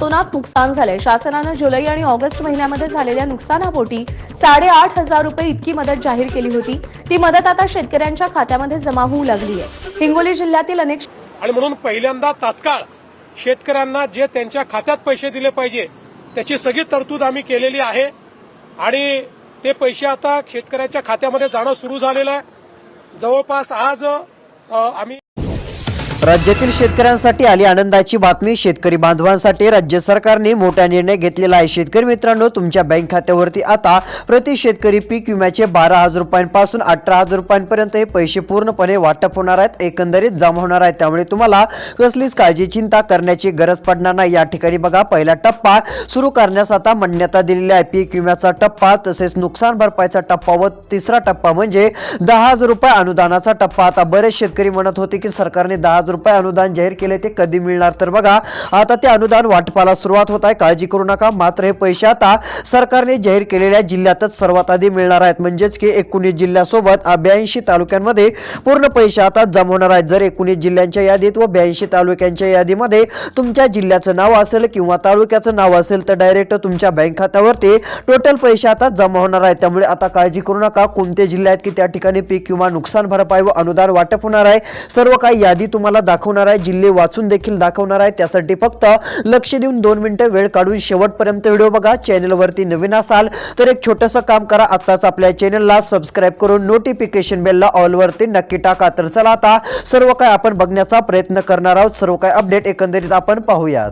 अतोनात नुकसान झालंय. शासनानं जुलै आणि ऑगस्ट महिन्यामध्ये झालेल्या नुकसानापोटी साडेआठ हजार रुपये इतकी मदत जाहीर केली होती. ती मदत आता शेतकऱ्यांच्या खात्यामध्ये जमा होऊ लागली आहे हिंगोली जिल्ह्यातील अनेक आणि म्हणून पहिल्यांदा तात्काळ शेतकऱ्यांना जे त्यांच्या खात्यात पैसे दिले पाहिजे त्याची सगळी तरतूद आम्ही केलेली आहे. आणि ते पैसे आता शेतकऱ्याच्या खात्यामध्ये जाणं सुरू झालेलं आहे. जवळपास आज आम्ही राज्यातील शेतकऱ्यांसाठी आली आनंदाची बातमी. शेतकरी बांधवांसाठी राज्य सरकारने मोठा निर्णय घेतलेला आहे. शेतकरी मित्रांनो तुमच्या बँक खात्यावरती आता प्रति शेतकरी पीक विम्याचे बारा हजार रुपयांपासून अठरा हजार रुपयांपर्यंत हे पैसे पूर्णपणे वाटप होणार आहेत एकंदरीत जमा होणार आहेत. त्यामुळे तुम्हाला कसलीच काळजी चिंता करण्याची गरज पडणार नाही. या ठिकाणी बघा पहिला टप्पा सुरू करण्यास आता मान्यता दिलेली आहे. पीक विम्याचा टप्पा तसेच नुकसान भरपाईचा टप्पा व तिसरा टप्पा म्हणजे दहा हजार रुपये अनुदानाचा टप्पा. आता बरेच शेतकरी म्हणत होते की सरकारने दहा रुपये अनुदान जाहीर केले ते कधी मिळणार? तर बघा आता ते अनुदान वाटपाला सुरुवात होत आहे काळजी करू नका मात्र हे पैसे आता सरकारने जाहीर केलेल्या जिल्ह्यातच सर्वात आधी मिळणार आहेत. म्हणजेच की एकोणीस जिल्ह्यासोबत ब्याऐंशी तालुक्यांमध्ये पूर्ण पैसे आता जमा होणार आहेत. जर एकोणीस जिल्ह्यांच्या यादीत व ब्याऐंशी तालुक्यांच्या यादीमध्ये तुमच्या जिल्ह्याचं नाव असेल किंवा तालुक्याचं नाव असेल तर डायरेक्ट तुमच्या बँक खात्यावरती टोटल पैसे आता जमा होणार आहेत. त्यामुळे आता काळजी करू नका. कोणते जिल्हे आहेत की त्या ठिकाणी पीक किंवा नुकसान भरपाई व अनुदान वाटप होणार आहे? सर्व काही यादी तुम्हाला दाखवणार आहे. जिल्हे वाचून देखील दाखवणार आहे. त्यासाठी फक्त लक्ष देऊन दोन मिनिटं वेळ काढून शेवटपर्यंत व्हिडिओ बघा. चॅनलवरती नवीन असाल तर एक छोटंसं काम करा. आत्ताच आपल्या चॅनलला सबस्क्राईब करून नोटिफिकेशन बेलला ऑलवरती नक्की टाका. तर चला आता सर्व काय आपण बघण्याचा प्रयत्न करणार आहोत. सर्व काय अपडेट एकंदरीत आपण पाहूयात.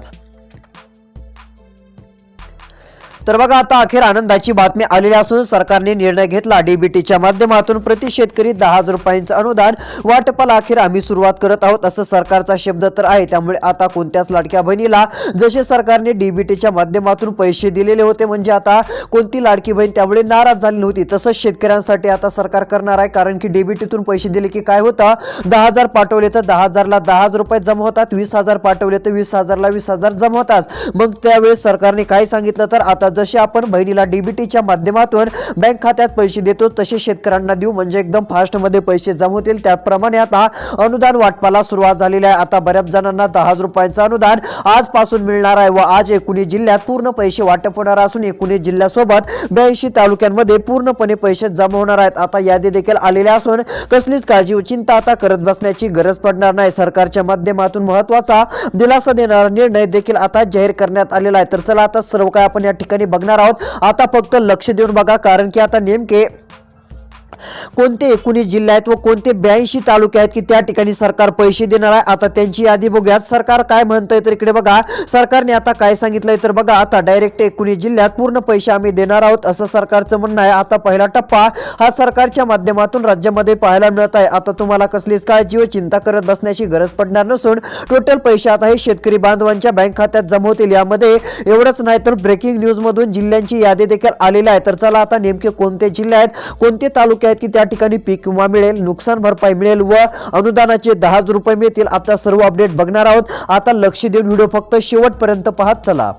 तर बघा आता अखेर आनंदाची बातमी आलेली असून सरकारने निर्णय घेतला. डीबीटीच्या माध्यमातून प्रति शेतकरी दहा हजार रुपयांचं अनुदान वाटपाला अखेर आम्ही सुरुवात करत आहोत असं सरकारचा शब्द तर आहे. त्यामुळे आता कोणत्याच लाडक्या बहिणीला जसे सरकारने डीबीटीच्या माध्यमातून पैसे दिलेले होते म्हणजे आता कोणती लाडकी बहीण त्यामुळे नाराज झाली नव्हती तसंच शेतकऱ्यांसाठी आता सरकार करणार आहे कारण की डीबीटीतून पैसे दिले की काय होतं? दहा हजार पाठवले तर दहा हजारला दहा हजार रुपये जमा होतात वीस हजार पाठवले तर वीस हजारला वीस हजार जमा होतात. मग त्यावेळेस सरकारने काय सांगितलं? तर आता जसे आपण बहिणीला डीबीटीच्या माध्यमातून बँक खात्यात पैसे देतो तसे शेतकऱ्यांना देऊ. म्हणजे एकदम फास्टमध्ये पैसे जमा होतील. त्याप्रमाणे आता अनुदान वाटपाला सुरुवात झालेली आहे. आता बऱ्याच जणांना दहा हजार रुपयांचं अनुदान आजपासून मिळणार आहे व आज एकोणीस जिल्ह्यात पूर्ण पैसे वाटप होणार असून एकोणीस जिल्ह्यासोबत ब्याऐंशी तालुक्यांमध्ये पूर्णपणे पैसे जमा होणार आहेत. आता यादी देखील आलेल्या असून कसलीच काळजी व चिंता आता करत बसण्याची गरज पडणार नाही. सरकारच्या माध्यमातून महत्त्वाचा दिलासा देणारा निर्णय देखील आता जाहीर करण्यात आलेला आहे. तर चला आता सर्व काय आपण या ठिकाणी बघणार आहोत. आता फक्त लक्ष देऊन बघा कारण की आता नेमके कोणते एकोणीस जिल्हे आहेत व कोणते ब्याऐंशी तालुके आहेत की त्या ठिकाणी सरकार पैसे देणार आहे? आता त्यांची यादी बघूयात. सरकार काय म्हणतंय तर इकडे बघा. सरकारने आता काय सांगितलंय तर बघा आता डायरेक्ट एकोणीस जिल्ह्यात पूर्ण पैसे आम्ही देणार आहोत असं सरकारचं म्हणणं आहे. आता पहिला टप्पा हा सरकारच्या माध्यमातून राज्यामध्ये पाहायला मिळत आहे. आता तुम्हाला कसलीच काळजी व चिंता करत बसण्याची गरज पडणार नसून टोटल पैसे आता हे शेतकरी बांधवांच्या बँक खात्यात जमा होतील. यामध्ये एवढंच नाही तर ब्रेकिंग न्यूज मधून जिल्ह्यांची यादी देखील आलेली आहे. तर चला आता नेमके कोणते जिल्हे आहेत कोणते तालुके आहेत की त्या ठिकाणी पीक विमा मिळेल नुकसान भरपाई मिळेल व अनुदानाचे दहा हजार रुपये मिळतील. आता सर्व अपडेट बघणार आहोत. आता लक्ष देऊन व्हिडिओ फक्त शेवटपर्यंत पाहत चला.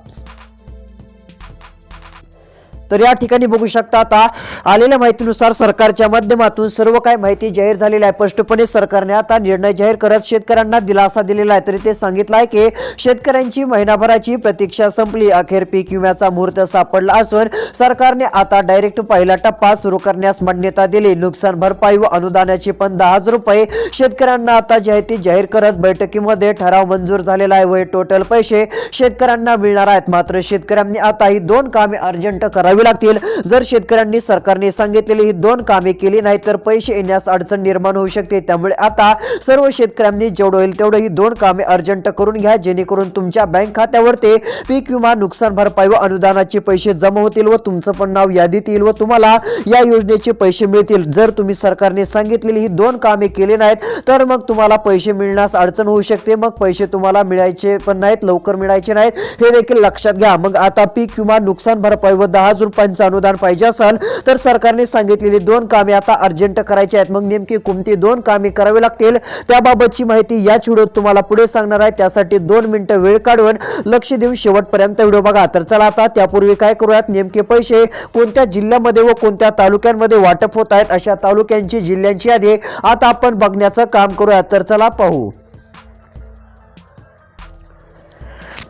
तर या ठिकाणी बघू शकता आता आलेल्या माहितीनुसार सरकारच्या माध्यमातून सर्व काय माहिती जाहीर झालेली आहे. स्पष्टपणे सरकारने आता निर्णय जाहीर करत शेतकऱ्यांना दिलासा दिलेला आहे. तरी ते सांगितलं आहे की शेतकऱ्यांची महिनाभराची प्रतीक्षा संपली. अखेर पीक विम्याचा मुहूर्त सापडला असून सरकारने आता डायरेक्ट पहिला टप्पा सुरू करण्यास मान्यता दिली. नुकसान भरपाई व अनुदानाचे पण दहा हजार रुपये शेतकऱ्यांना आता जाहिती जाहीर करत बैठकीमध्ये ठराव मंजूर झालेला आहे. व टोटल पैसे शेतकऱ्यांना मिळणार आहेत. मात्र शेतकऱ्यांनी आता ही दोन कामे अर्जंट करावी लागतील. जर शेतकऱ्यांनी सरकारने सांगितलेली ही दोन कामे केली नाही तर पैसे येण्यास अडचण निर्माण होऊ शकते. त्यामुळे आता सर्व शेतकऱ्यांनी जेवढं होईल तेवढं ही दोन कामे अर्जंट करून घ्या जेणेकरून तुमच्या बँक खात्यावर ते पीक विमा नुकसान भरपाई व अनुदानाचे पैसे जमा होतील व तुमचं पण नाव यादीत येईल व तुम्हाला या योजनेचे पैसे मिळतील. जर तुम्ही सरकारने सांगितलेली ही दोन कामे केली नाहीत तर मग तुम्हाला पैसे मिळण्यास अडचण होऊ शकते. मग पैसे तुम्हाला मिळायचे पण नाहीत लवकर मिळायचे नाहीत. हे देखील लक्षात घ्या. मग आता पीक विमा नुकसान भरपाई व दहा हजार रुपयांचं अनुदान पाहिजे असेल तर सरकारने सांगितलेली दोन कामे आता अर्जंट करायची आहेत. मग नेमकी कोणती दोन कामे करावी लागतील त्याबाबतची माहिती याच व्हिडिओत तुम्हाला पुढे सांगणार आहे. त्यासाठी दोन मिनिटं वेळ काढून लक्ष देऊन शेवटपर्यंत व्हिडिओ बघा. तर चला आता त्यापूर्वी काय करूयात? नेमके पैसे कोणत्या जिल्ह्यामध्ये व कोणत्या तालुक्यांमध्ये वाटप होत आहेत? अशा तालुक्यांची जिल्ह्यांची यादी आता आपण बघण्याचं काम करूयात. तर चला पाहू.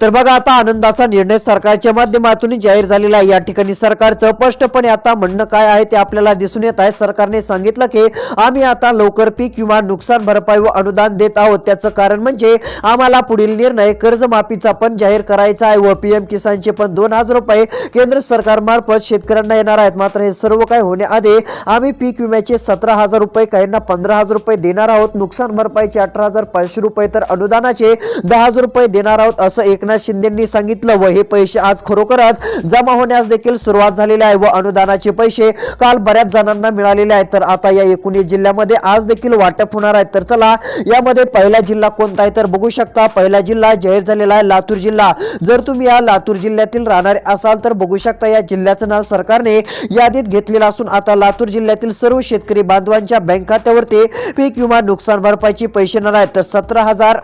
तर बघा आता आनंदाचा निर्णय सरकारच्या माध्यमातून जाहीर झालेला आहे. या ठिकाणी सरकारचं स्पष्टपणे आता म्हणणं काय आहे ते आपल्याला दिसून येत आहे. सरकारने सांगितलं की आम्ही आता लवकर पीक किंवा नुकसान भरपाई व अनुदान देत आहोत. त्याचं कारण म्हणजे आम्हाला पुढील निर्णय कर्जमाफीचा पण जाहीर करायचा आहे व पीएम किसानचे पण दोन हजार रुपये केंद्र सरकारमार्फत शेतकऱ्यांना येणार आहेत. मात्र हे सर्व काय होण्याआधी आम्ही पीक विम्याचे सतरा हजार रुपये काहींना पंधरा हजार रुपये देणार आहोत. नुकसान भरपाईचे अठरा हजार पाचशे रुपये तर अनुदानाचे दहा हजार रुपये देणार आहोत असं एक एकनाथ शिंदेंनी सांगितलं व हे पैसे आज खरोखरच जमा होण्यास देखील सुरुवात झालेली आहे व अनुदानाचे पैसे काल बऱ्याच जणांना मिळालेले आहेत. तर आता या एकोणीस जिल्ह्यामध्ये आज देखील वाटप होणार आहे. तर चला यामध्ये पहिला जिल्हा कोणता आहे? तर बघू शकता पहिला जिल्हा जाहीर झालेला आहे लातूर जिल्हा. जर तुम्ही या लातूर जिल्ह्यातील राहणारे असाल तर बघू शकता या जिल्ह्याचं नाव सरकारने यादीत घेतलेलं असून आता लातूर जिल्ह्यातील सर्व शेतकरी बांधवांच्या बँक खात्यावरती पीक विमा नुकसान भरपाईचे पैसे येणार आहेत. तर सतरा हजार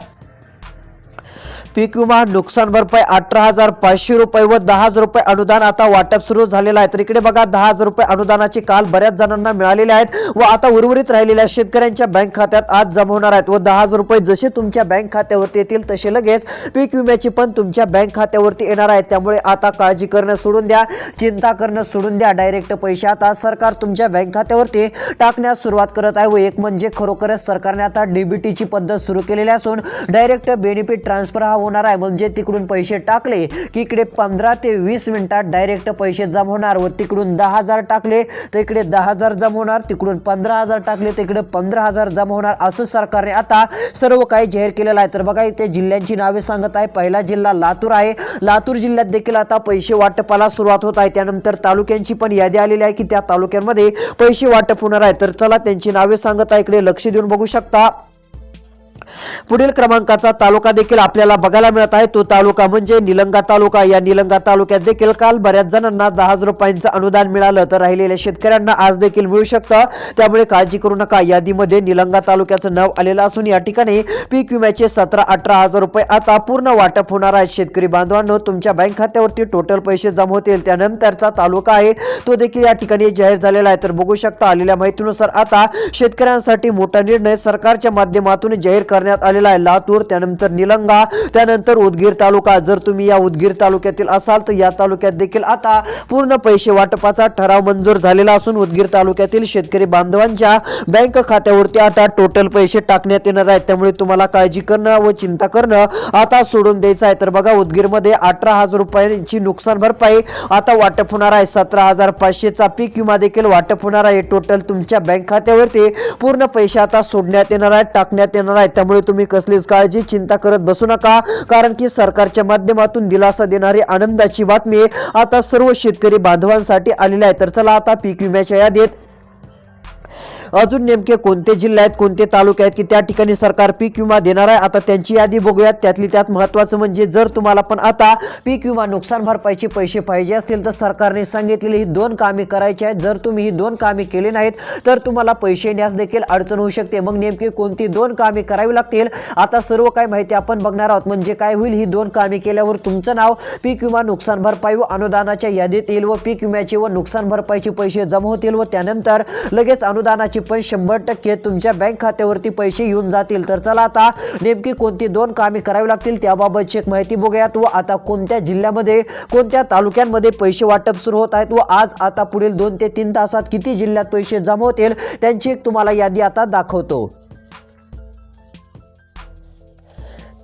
पीक विमा नुकसान भरपाई अठरा हजार पाचशे रुपये व दहा हजार रुपये अनुदान आता वाटप सुरू झालेलं आहे. तर इकडे बघा दहा हजार रुपये अनुदानाची काल बऱ्याच जणांना मिळालेले आहेत व आता उर्वरित राहिलेल्या शेतकऱ्यांच्या बँक खात्यात आज जमा होणार आहेत व दहा हजार रुपये जसे तुमच्या बँक खात्यावरती येतील तसे लगेच पीक विम्याची पण तुमच्या बँक खात्यावरती येणार आहेत. त्यामुळे आता काळजी करणं सोडून द्या चिंता करणं सोडून द्या. डायरेक्ट पैसे आता सरकार तुमच्या बँक खात्यावरती टाकण्यास सुरुवात करत आहे व एक म्हणजे खरोखरच सरकारने आता डीबीटीची पद्धत सुरू केलेली असून डायरेक्ट बेनिफिट ट्रान्सफर हा होणार आहे. म्हणजे तिकडून पैसे टाकले की इकडे पंधरा ते वीस मिनिटात डायरेक्ट पैसे जमा होणार व तिकडून दहा हजार टाकले तर इकडे दहा हजार जमा होणार तिकडून पंधरा हजार टाकले तर इकडे पंधरा हजार जमा होणार असं सरकारने आता सर्व काही जाहीर केलेलं आहे. तर बघा इथे जिल्ह्यांची नावे सांगत आहे. पहिला जिल्हा लातूर आहे. लातूर जिल्ह्यात देखील आता पैसे वाटपाला सुरुवात होत आहे. त्यानंतर तालुक्यांची पण यादी आलेली आहे की त्या तालुक्यांमध्ये पैसे वाटप होणार आहे. तर चला त्यांची नावे सांगत आहे. इकडे लक्ष देऊन बघू शकता. पुढील क्रमांकाचा तालुका देखील आपल्याला बघायला मिळत आहे. तो तालुका म्हणजे निलंगा तालुका. या निलंगा तालुक्यात देखील काल बऱ्याच जणांना दहा हजार रुपयांचं अनुदान मिळालं. तर राहिलेल्या शेतकऱ्यांना आज देखील मिळू शकतं. त्यामुळे काळजी करू नका. यादीमध्ये निलंगा तालुक्याचं नाव आलेलं असून या ठिकाणी पीक विम्याचे सतरा अठरा हजार रुपये आता पूर्ण वाटप होणार आहे. शेतकरी बांधवांनो तुमच्या बँक खात्यावरती टोटल पैसे जमा होतील. त्यानंतरचा तालुका आहे. तो देखील या ठिकाणी जाहीर झालेला आहे. तर बघू शकता आलेल्या माहितीनुसार आता शेतकऱ्यांसाठी मोठा निर्णय सरकारच्या माध्यमातून जाहीर करण्यात आलेला आहे. लातूर त्यानंतर निलंगा त्यानंतर उदगीर तालुका. जर तुम्ही या उदगीर तालुक्यातील असाल तर या तालुक्यात देखील आता पूर्ण पैसे वाटपाचा ठराव मंजूर झालेला असून उदगीर तालुक्यातील शेतकरी बांधवांच्या बँक खात्यावरती आता टोटल पैसे टाकण्यात येणार आहेत. त्यामुळे तुम्हाला काळजी करणं व चिंता करणं आता सोडून द्यायचं आहे. तर बघा उदगीरमध्ये अठरा हजार रुपयांची नुकसान भरपाई आता वाटप होणार आहे. सतरा हजार पाचशेचा पीक विमा देखील वाटप होणार आहे. टोटल तुमच्या बँक खात्यावरती पूर्ण पैसे आता सोडण्यात येणार आहेत टाकण्यात येणार आहे त्यामुळे तुम्ही कसलीच काळजी चिंता करत बसू नका. कारण की सरकारच्या माध्यमातून दिलासा देणारी आनंदाची बातमी आता सर्व शेतकरी बांधवांसाठी आलेली आहे. तर चला आता पीक विम्याच्या यादीत अजून नेमके कोणते जिल्हे आहेत कोणते तालुके आहेत की त्या ठिकाणी सरकार पीक विमा देणार आहे? आता त्यांची यादी बघूयात. त्यातली त्यात महत्त्वाचं म्हणजे जर तुम्हाला पण आता पीक विमा नुकसान भरपाईचे पैसे पाहिजे असतील तर सरकारने सांगितलेली ही दोन कामे करायची आहेत. जर तुम्ही ही दोन कामे केली नाहीत तर तुम्हाला पैसे येण्यास देखील अडचण होऊ शकते. मग नेमकी कोणती दोन कामे करावी लागतील? आता सर्व काय माहिती आपण बघणार आहोत. म्हणजे काय होईल? ही दोन कामे केल्यावर तुमचं नाव पीक विमा नुकसान भरपाई व अनुदानाच्या यादीत येईल व पीक विम्याचे व नुकसान भरपाईचे पैसे जमा होतील व त्यानंतर लगेच अनुदानाची पण शंभर टक्के तुमच्या बँक खात्यावरती पैसे येऊन जातील. तर चला आता नेमकी कोणती दोन कामे करावी लागतील त्याबाबतची एक माहिती बघूयात व आता कोणत्या जिल्ह्यामध्ये कोणत्या तालुक्यांमध्ये पैसे वाटप सुरू होत आहेत व आज आता पुढील दोन ते तीन तासात किती जिल्ह्यात पैसे जमा होतील त्यांची एक तुम्हाला यादी आता दाखवतो.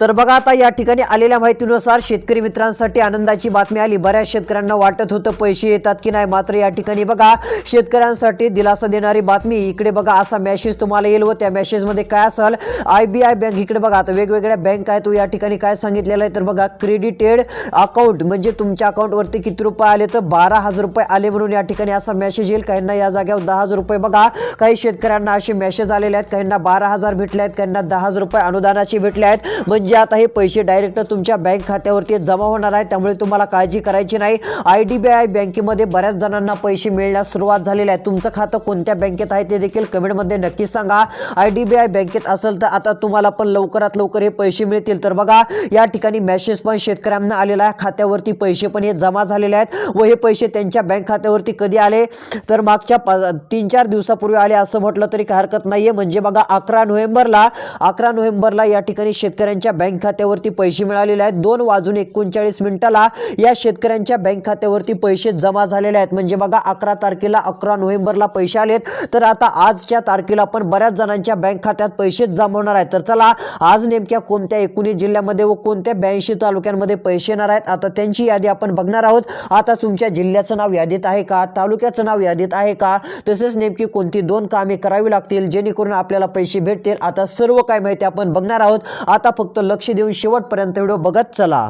तर बघा आता या ठिकाणी आलेल्या माहितीनुसार शेतकरी मित्रांसाठी आनंदाची बातमी आली. बऱ्याच शेतकऱ्यांना वाटत होतं पैसे येतात की नाही मात्र या ठिकाणी बघा शेतकऱ्यांसाठी दिलासा देणारी बातमी. इकडे बघा असा मेसेज तुम्हाला येईल व त्या मेसेजमध्ये काय असेल? आय बी आय बँक इकडे बघा आता वेगवेगळ्या बँक आहेत तो या ठिकाणी काय सांगितलेलं आहे? तर बघा क्रेडिटेड अकाउंट म्हणजे तुमच्या अकाउंटवरती किती रुपये आले? तर बारा हजार रुपये आले म्हणून या ठिकाणी असा मेसेज येईल. काहींना या जाग्यावर दहा हजार रुपये बघा. काही शेतकऱ्यांना असे मेसेज आलेले आहेत. काहींना बारा हजार भेटले आहेत. काहींना दहा हजार रुपये अनुदानाचे भेटले आहेत. म्हणजे म्हणजे आता हे पैसे डायरेक्ट तुमच्या बँक खात्यावरती जमा होणार आहे. त्यामुळे तुम्हाला काळजी करायची नाही. आय डी बी आय बँकेमध्ये बऱ्याच जणांना पैसे मिळण्यास सुरुवात झालेली आहे. तुमचं खातं कोणत्या बँकेत आहे ते देखील कमेंटमध्ये नक्की सांगा. आय डी बी आय बँकेत असेल तर आता तुम्हाला पण लवकरात लवकर हे पैसे मिळतील. तर बघा या ठिकाणी मेसेज पण शेतकऱ्यांना आलेला आहे. खात्यावरती पैसे पण हे जमा झालेले आहेत व हे पैसे त्यांच्या बँक खात्यावरती कधी आले? तर मागच्या पा तीन चार दिवसापूर्वी आले असं म्हटलं तरी काही हरकत नाहीये. म्हणजे बघा अकरा नोव्हेंबरला अकरा नोव्हेंबरला या ठिकाणी शेतकऱ्यांच्या बँक खात्यावरती पैसे मिळालेले आहेत. दोन वाजून एकोणचाळीस मिनिटाला या शेतकऱ्यांच्या बँक खात्यावरती पैसे जमा झालेले आहेत. म्हणजे बघा अकरा तारखेला अकरा नोव्हेंबरला पैसे आलेत तर आता आजच्या तारखेला पण बऱ्याच जणांच्या बँक खात्यात पैसे जमवणार आहे आहेत. तर चला आज नेमक्या कोणत्या एकोणीस जिल्ह्यामध्ये व कोणत्या ब्याऐंशी तालुक्यांमध्ये पैसे येणार आहेत? आता त्यांची यादी आपण बघणार आहोत. आता तुमच्या जिल्ह्याचं नाव यादीत आहे का? तालुक्याचं नाव यादीत आहे का? तसेच नेमकी कोणती दोन कामे करावी लागतील? जेणेकरून आपल्याला पैसे भेटतील. आता सर्व काय माहिती आपण बघणार आहोत. आता फक्त लक्ष देऊन शेवटपर्यंत व्हिडिओ बघत चला.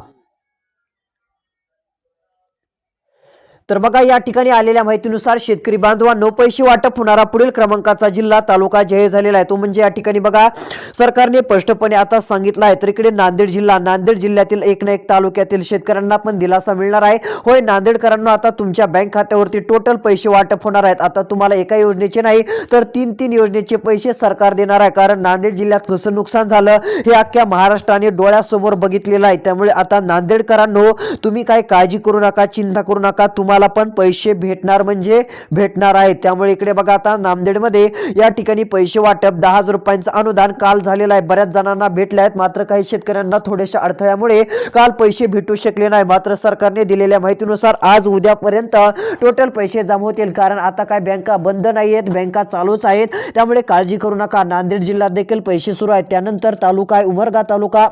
तर बघा या ठिकाणी आलेल्या माहितीनुसार शेतकरी बांधवांनो पैसे वाटप होणारा पुढील क्रमांकाचा जिल्हा तालुका जाहीर झालेला आहे. तो म्हणजे या ठिकाणी बघा सरकारने स्पष्टपणे आता सांगितलं आहे तर इकडे नांदेड जिल्हा नांदेड जिल्ह्यातील एक ना एक तालुक्यातील शेतकऱ्यांना पण दिलासा मिळणार आहे. होय नांदेडकरांना आता तुमच्या बँक खात्यावरती टोटल पैसे वाटप होणार आहेत. आता तुम्हाला एका योजनेचे नाही तर तीन तीन योजनेचे पैसे सरकार देणार आहे कारण नांदेड जिल्ह्यात कसं नुकसान झालं हे अख्ख्या महाराष्ट्राने डोळ्यासमोर बघितलेलं आहे. त्यामुळे आता नांदेडकरांनो तुम्ही काय काळजी करू नका चिंता करू नका तुम्हाला पण पैसे भेटणार म्हणजे भेटणार आहेत त्यामुळे इकडे बघा आता नांदेडमध्ये या ठिकाणी पैसे वाटप दहा हजार रुपयांचं अनुदान काल झालेलं आहे. बऱ्याच जणांना भेटले आहेत. मात्र काही शेतकऱ्यांना थोड्याशा अडथळ्यामुळे काल पैसे भेटू शकले नाही. मात्र सरकारने दिलेल्या माहितीनुसार आज उद्यापर्यंत टोटल पैसे जमा होतील. कारण आता काय बँका बंद नाही आहेत बँका चालूच आहेत. त्यामुळे काळजी करू नका. नांदेड जिल्ह्यात देखील पैसे सुरू आहेत. त्यानंतर तालुका आहे. उमरगा तालुका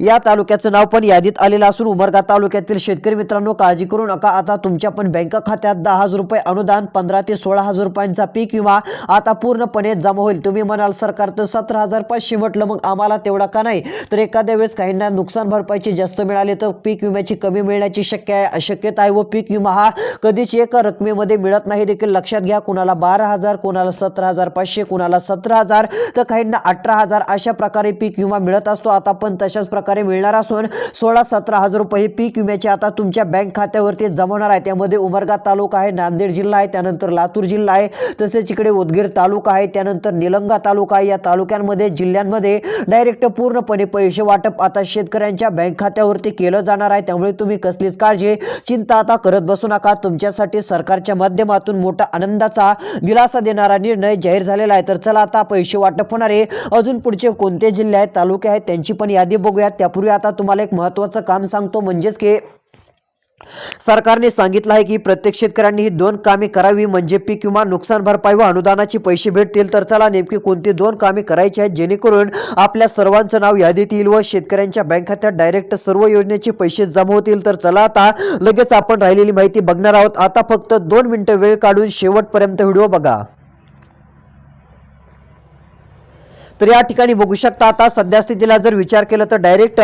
या तालुक्याचं नाव पण यादीत आलेलं असून उमरगा तालुक्यातील शेतकरी मित्रांनो काळजी करू नका. आता तुमच्या पण बँक खात्यात दहा हजार रुपये अनुदान पंधरा ते सोळा हजार रुपयांचा पीक विमा आता पूर्णपणे जमा होईल. तुम्ही म्हणाल सरकार तर सतरा हजार पाचशे म्हटलं मग आम्हाला तेवढा का नाही? तर एखाद्या वेळेस काहींना नुकसान भरपाईचे जास्त मिळाले तर पीक विम्याची कमी मिळण्याची शक्य आहे शक्यता आहे व पीक विमा हा कधीच एका रकमेमध्ये मिळत नाही. देखील लक्षात घ्या कुणाला बारा हजार कुणाला सतरा हजार पाचशे कुणाला सतरा हजार तर काहींना अठरा हजार अशा प्रकारे पीक विमा मिळत असतो. आता पण तशाच प्रकारे मिळणार असून सोळा सतरा हजार रुपये पीक विम्याचे आता तुमच्या बँक खात्यावरती जमा होणार आहे. त्यामध्ये उमरगा तालुका आहे नांदेड जिल्हा आहे त्यानंतर लातूर जिल्हा आहे तसेच इकडे उदगीर तालुका आहे त्यानंतर निलंगा तालुका आहे. या तालुक्यांमध्ये जिल्ह्यांमध्ये डायरेक्ट पूर्णपणे पैसे वाटप आता शेतकऱ्यांच्या बँक खात्यावरती केलं जाणार आहे. त्यामुळे तुम्ही कसलीच काळजी चिंता आता करत बसू नका. तुमच्यासाठी सरकारच्या माध्यमातून मोठा आनंदाचा दिलासा देणारा निर्णय जाहीर झालेला आहे. तर चला आता पैसे वाटप होणारे अजून पुढचे कोणते जिल्हे आहेत तालुके आहेत त्यांची पण यादी बघूयात. त्यापूर्वी आता तुम्हाला एक महत्त्वाचं काम सांगतो म्हणजेच की सरकारने सांगितलं आहे की प्रत्येक शेतकऱ्यांनी ही दोन कामे करावी म्हणजे पीक विमा नुकसान भरपाई व अनुदानाचे पैसे भेटतील. तर चला नेमकी कोणती दोन कामे करायची आहेत जेणेकरून आपल्या सर्वांचं नाव यादीत येईल व शेतकऱ्यांच्या बँक खात्यात डायरेक्ट सर्व योजनेचे पैसे जमा होतील. तर चला आता लगेच आपण राहिलेली माहिती बघणार आहोत. आता फक्त दोन मिनिटं वेळ काढून शेवटपर्यंत व्हिडिओ बघा. तर या ठिकाणी बघू शकता आता सध्यास्थितीला जर विचार केला तर डायरेक्ट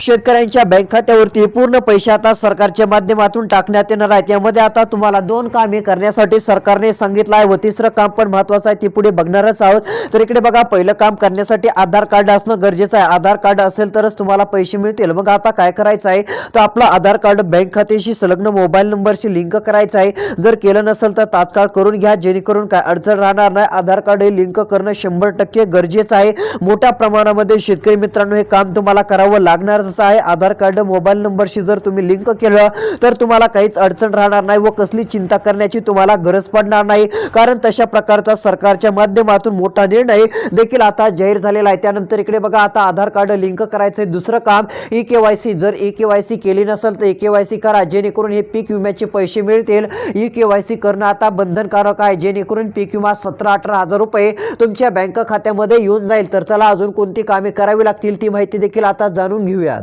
शेतकऱ्यांच्या बँक खात्यावरती पूर्ण पैसे आता सरकारच्या माध्यमातून टाकण्यात येणार आहेत. यामध्ये आता तुम्हाला दोन कामे करण्यासाठी सरकारने सांगितलं आहे व तिसरं काम पण महत्वाचं आहे ते पुढे बघणारच आहोत. तर इकडे बघा पहिलं काम करण्यासाठी आधार कार्ड असणं गरजेचं आहे. आधार कार्ड असेल तरच तुम्हाला पैसे मिळतील. मग आता काय करायचं आहे? तर आपलं आधार कार्ड बँक खात्याशी संलग्न मोबाईल नंबरशी लिंक करायचं आहे. जर केलं नसेल तर तात्काळ करून घ्या जेणेकरून काय अडचण राहणार नाही. आधार कार्ड हे लिंक करणं शंभर टक्के गरजेचं आहे. मोठ्या प्रमाणामध्ये शेतकरी मित्रांनो हे काम तुम्हाला करावं लागणारच आहे. आधार कार्ड मोबाईल नंबरशी जर तुम्ही लिंक केलं तर तुम्हाला काहीच अडचण राहणार नाही व कसली चिंता करण्याची तुम्हाला गरज पडणार नाही. कारण तशा प्रकारचा सरकारच्या माध्यमातून मोठा निर्णय देखील आता जाहीर झालेला आहे. त्यानंतर इकडे बघा आता आधार कार्ड लिंक करायचं आहे दुसरं काम ई के वाय सी जर ई के वाय सी केली नसेल तर ई के वाय सी करा. जेणेकरून हे पीक विम्याचे पैसे मिळतील. ई के वाय सी करणं आता बंधनकारक आहे. जेणेकरून पीक विमा सतरा अठरा हजार रुपये तुमच्या बँक खात्यामध्ये येऊन जाईल. तर चला अजून कोणती कामे करावी लागतील ती माहिती देखील आता जाणून घेऊयात.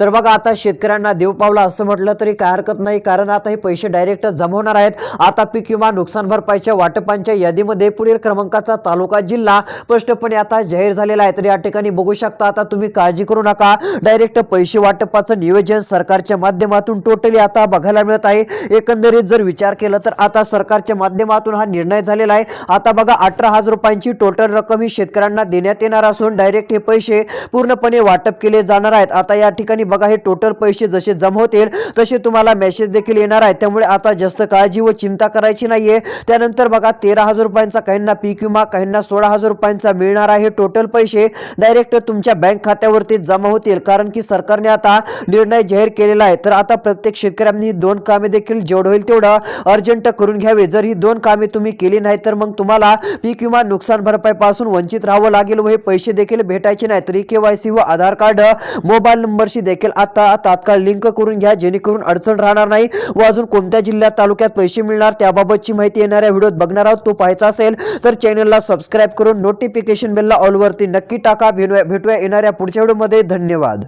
तर बघा आता शेतकऱ्यांना देव पावला असं म्हटलं तरी काय हरकत नाही कारण आता हे पैसे डायरेक्ट जमा होणार आहेत. आता पीक विमा नुकसान भरपाईच्या वाटपांच्या यादीमध्ये पुढील क्रमांकाचा तालुका जिल्हा स्पष्टपणे आता जाहीर झालेला आहे. तर या ठिकाणी बघू शकता आता तुम्ही काळजी करू नका. डायरेक्ट पैसे वाटपाचं नियोजन सरकारच्या माध्यमातून टोटली आता बघायला मिळत आहे. एकंदरीत जर विचार केला तर आता सरकारच्या माध्यमातून हा निर्णय झालेला आहे. आता बघा अठरा हजार रुपयांची टोटल रक्कम ही शेतकऱ्यांना देण्यात येणार असून डायरेक्ट हे पैसे पूर्णपणे वाटप केले जाणार आहेत. आता या ठिकाणी आणि बघा हे टोटल पैसे जसे जमा होतील तसे तुम्हाला मेसेज देखील येणार आहे. त्यामुळे आता जास्त काळजी व चिंता करायची नाहीये. त्यानंतर बघा तेरा हजार रुपयांचा काहींना पीक विमा काहींना सोळा हजार रुपयांचा मिळणार आहे टोटल पैसे. डायरेक्ट तुमच्या बँक खात्यावरती जमा होतील. कारण की सरकारने आता निर्णय जाहीर केलेला आहे. तर आता प्रत्येक शेतकऱ्यांनी ही दोन कामे देखील जेवढं होईल तेवढं अर्जंट करून घ्यावे. जर ही दोन कामे तुम्ही केली नाही तर मग तुम्हाला पीक विमा नुकसान भरपाई पासून वंचित राहावं लागेल व हे पैसे देखील भेटायचे नाही तरी केवायसी व आधार कार्ड मोबाईल नंबरशी देखील देखील आता तात्काळ लिंक करून घ्या जेणेकरून अडचण राहणार नाही व अजून कोणत्या जिल्ह्यात तालुक्यात पैसे मिळणार त्याबाबतची माहिती येणाऱ्या व्हिडिओत बघणार आहोत. तो पाहायचा असेल तर चॅनलला सबस्क्राईब करून नोटिफिकेशन बेलला ऑलवरती नक्की टाका. भेटूया येणाऱ्या पुढच्या व्हिडिओमध्ये. धन्यवाद.